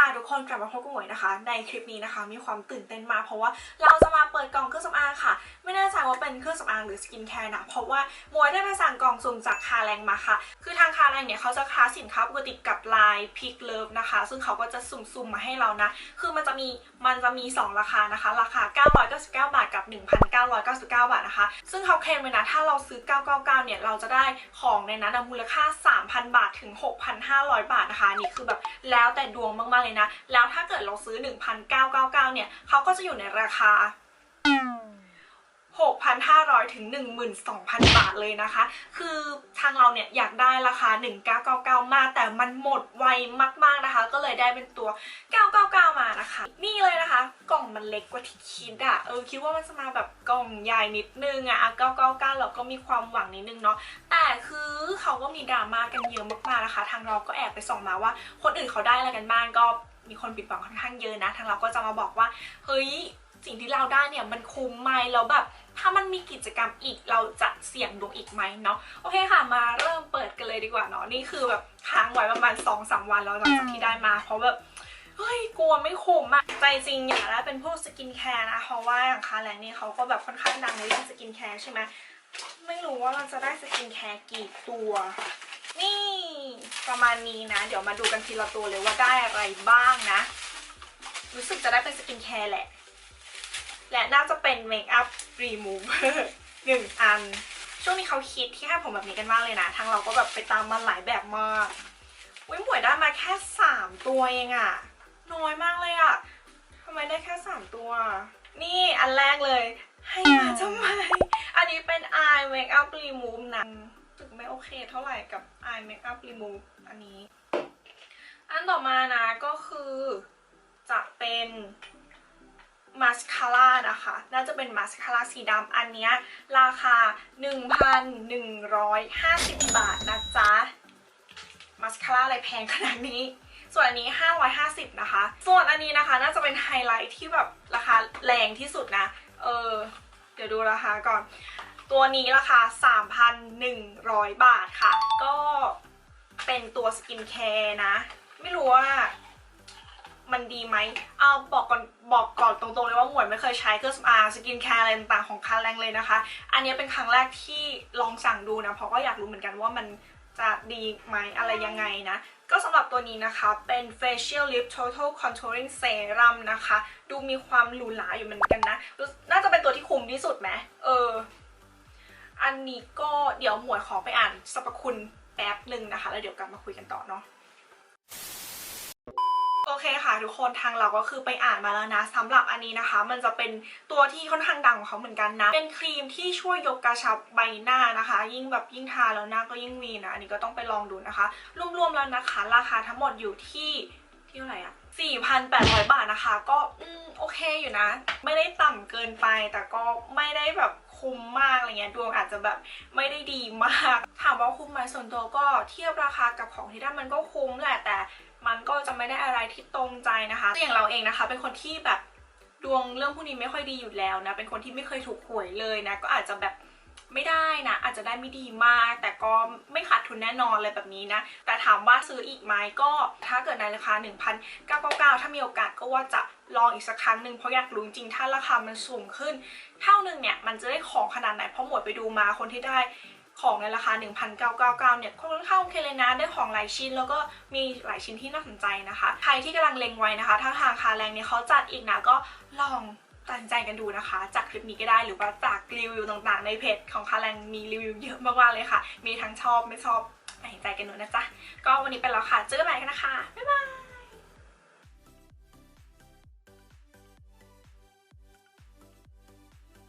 ค่ะทุกคนกลับมาพบกับหมวยนะคะ ในคลิปนี้นะคะ มีความตื่นเต้นมากเพราะว่าเราจะมาเปิดกล่องเครื่องสำอางค่ะ ไม่แน่ใจว่าเป็นเครื่องสำอางหรือสกินแคร์นะเพราะว่าหมวยได้ไปสั่งกล่องสุ่มจากคาแรงมาค่ะ คือทางคาแรงเนี่ยเขาจะค้าสินค้าปกติกับไลน์พิกเลิฟนะคะ ซึ่งเขาก็จะสุ่มๆมาให้เรานะ คือมันจะมีมันจะมี 2 ราคานะคะ ราคา 999 บาทกับ 1,999 บาทนะคะ ซึ่งเขาเคลมไว้นะถ้าเราซื้อ 999 เนี่ยเราจะได้ของในนั้นมูลค่า 3,000 บาทถึง 6,500 บาทนะคะอันนี่คือแบบแล้วแต่ดวงมากๆเลยนะ แล้วถ้าเกิดเราซื้อ 1,999 เนี่ยเขาก็จะอยู่ในราคา 6,500 ถึง 12,000 บาทเลยนะคะ คือทางเราเนี่ยอยากได้ราคา 1999 มาแต่มันหมดไวมากๆนะคะ ก็เลยได้เป็นตัว 999 มานะคะ นี่เลยนะคะ กล่องมันเล็กกว่าที่คิดอะเออคิดว่ามันจะมาแบบกล่องใหญ่นิดนึงอะอะ999 เราก็มีความหวังนิดนึงเนาะ แต่คือเขาก็มีดราม่ากันเยอะมากๆนะคะ ทางเราก็แอบไปส่องมาว่า คนอื่นเขาได้อะไรกันบ้างก็มีคนปิดบังค่อนข้างเยอะนะ ทางเราก็จะมาบอกว่า เฮ้ย สิ่งที่เราได้เนี่ยมันคุ้มไหมแล้วแบบถ้ามันมีกิจกรรมอีกเราจะเสี่ยงดวงอีกไหมเนาะโอเคค่ะมาเริ่มเปิดกันเลยดีกว่าเนาะนี่คือแบบค้างไว้ประมาณ2อสวันแล้วหลังจากที่ได้มาเพราะแบบเฮ้ยกลัวไม่คุ้มอะใจจริงอยากได้เป็นพวกสกินแคร์นะเพราะว่าอย่างคาแรงนี่เขาก็แบบค่อนข้างดังในเรื่องสกินแคร์ใช่ไหมไม่รู้ว่าเราจะได้สกินแคร์กี่ตัว นี่ประมาณนี้นะ เดี๋ยวมาดูกันทีละตัวเลยว่าได้อะไรบ้างนะ รู้สึกจะได้เป็นสกินแคร์แหละ และน่าจะเป็นเมคอัพรีมูเวอร์หนึ่งอัน ช่วงนี้เขาคิดที่ให้ผมแบบนี้กันมากเลยนะทางเราก็แบบไปตามมาหลายแบบมากวิหมวยได้มาแค่สามตัวเองอะน้อยมากเลยอะทำไมได้แค่สามตัว นี่อันแรกเลย ให้มาทำไม อันนี้เป็น eye makeup remove นะสึกไม่โอเคเท่าไหร่กับ eye makeup remove อันนี้ อันต่อมานะก็คือจะเป็น มาสคาร่านะคะ น่าจะเป็นมาสคาร่าสีดำอันนี้ราคา 1,150 บาทนะจ๊ะ มาสคาร่าอะไรแพงขนาดนี้ ส่วนอันนี้ 550 นะคะ ส่วนอันนี้นะคะน่าจะเป็นไฮไลท์ที่แบบราคาแรงที่สุดนะ เออ เดี๋ยวดูราคาก่อน ตัวนี้ราคา 3,100 บาทค่ะ ก็เป็นตัวสกินแคร์นะ ไม่รู้ว่า มันดีไหมเอาบอกก่อนบอกก่อนตรงๆเลยว่าหมวยไม่เคยใช้เครื่องสำอางสกินแคร์อะไรต่างๆของคาแรงเลยนะคะ อันนี้เป็นครั้งแรกที่ลองสั่งดูนะเพราะก็อยากรู้เหมือนกันว่ามันจะดีไหมอะไรยังไงนะ ก็สำหรับตัวนี้นะคะเป็น facial lip total contouring serum นะคะ ดูมีความหรูหราอยู่เหมือนกันนะ น่าจะเป็นตัวที่คุ้มที่สุดไหมเออ อันนี้ก็เดี๋ยวหมวยขอไปอ่านสรรพคุณแป๊บหนึ่งนะคะ แล้วเดี๋ยวกลับมาคุยกันต่อเนาะ ทุกคนทางเราก็คือไปอ่านมาแล้วนะสำหรับอันนี้นะคะ มันจะเป็นตัวที่ค่อนข้างดังของเขาเหมือนกันนะ เป็นครีมที่ช่วยยกกระชับใบหน้านะคะ ยิ่งแบบยิ่งทาแล้วหน้าก็ยิ่งวีนะอันนี้ก็ต้องไปลองดูนะคะ รวมๆแล้วนะคะ ราคาทั้งหมดอยู่ที่ที่เท่าไหร่อะ4,800 บาทนะคะ ก็อืมโอเคอยู่นะ ไม่ได้ต่ำเกินไปแต่ก็ไม่ได้แบบ คุ้มมากอะไรเงี้ยดวงอาจจะแบบไม่ได้ดีมากถามว่าคุ้มไหมส่วนตัวก็เทียบราคากับของที่ได้มันก็คุ้มแหละแต่มันก็จะไม่ได้อะไรที่ตรงใจนะคะอย่างเราเองนะคะ เป็นคนที่แบบดวงเรื่องพวกนี้ไม่ค่อยดีอยู่แล้วนะเป็นคนที่ไม่เคยถูกหวยเลยนะก็อาจจะแบบ ไม่ได้นะ อาจจะได้ไม่ดีมาก แต่ก็ไม่ขาดทุนแน่นอนเลยแบบนี้นะ แต่ถามว่าซื้ออีกไหมก็ถ้าเกิดในราคา 1,999 ถ้ามีโอกาสก็ว่าจะลองอีกสักครั้งหนึ่งเพราะอยากรู้จริงถ้าราคามันสูงขึ้น เท่าหนึ่งเนี่ยมันจะได้ของขนาดไหนเพราะหมวดไปดูมาคนที่ได้ของในราคา 1,999 เนี่ยค่อนข้างโอเคเลยนะ ได้ของหลายชิ้น แล้วก็มีหลายชิ้นที่น่าสนใจนะคะ ใครที่กำลังเล็งไว้นะคะ ถ้าทางคาแรงเนี่ยเขาจัดอีกนะก็ลอง ตัดสินใจกันดูนะคะ จากคลิปนี้ก็ได้หรือว่าจากรีวิวต่างๆ ในเพจของคาแรงมีรีวิวเยอะมากๆเลยค่ะ มีทั้งชอบไม่ชอบตัดสินใจกันดูนะจ๊ะก็วันนี้ไปแล้วค่ะ เจอกันใหม่กันนะคะบ๊ายบาย